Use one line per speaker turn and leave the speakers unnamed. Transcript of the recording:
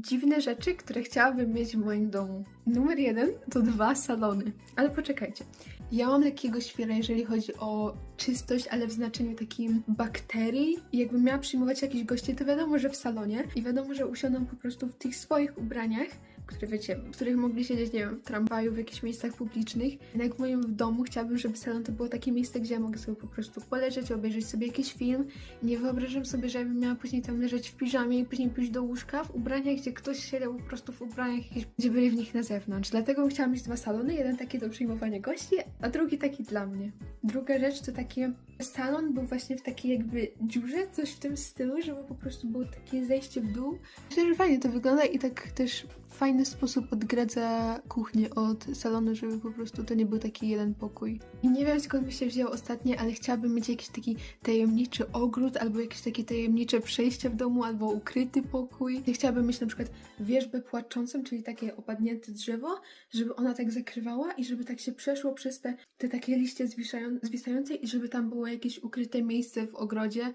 Dziwne rzeczy, które chciałabym mieć w moim domu. Numer jeden to dwa salony. Ale poczekajcie. Ja mam lekkiego świera, jeżeli chodzi o czystość, ale w znaczeniu takim bakterii. Jakbym miała przyjmować jakichś gości, to wiadomo, że w salonie. I wiadomo, że usiądą po prostu w tych swoich ubraniach, które wiecie, w których mogli siedzieć, nie wiem, w tramwaju, w jakichś miejscach publicznych. Jak w moim domu chciałabym, żeby salon to było takie miejsce, gdzie ja mogę sobie po prostu poleżeć, obejrzeć sobie jakiś film. Nie wyobrażam sobie, że ja bym miała później tam leżeć w piżamie i później pójść do łóżka w ubraniach, gdzie ktoś siedział po prostu w ubraniach, gdzie byli w nich na zewnątrz. Dlatego bym chciała mieć dwa salony, jeden taki do przyjmowania gości, a drugi taki dla mnie. Druga rzecz to takie, salon był właśnie w takiej jakby dziurze, coś w tym stylu, żeby po prostu było takie zejście w dół. Myślę, że fajnie to wygląda i tak też w fajny sposób odgradza kuchnię od salonu, żeby po prostu to nie był taki jeden pokój. I nie wiem skąd mi się wzięło ostatnie, ale chciałabym mieć jakiś taki tajemniczy ogród, albo jakieś takie tajemnicze przejście w domu, albo ukryty pokój. Ja chciałabym mieć na przykład wieżbę płaczącą, czyli takie opadnięte drzewo, żeby ona tak zakrywała i żeby tak się przeszło przez te, te takie liście zwisające i żeby tam jakieś ukryte miejsce w ogrodzie,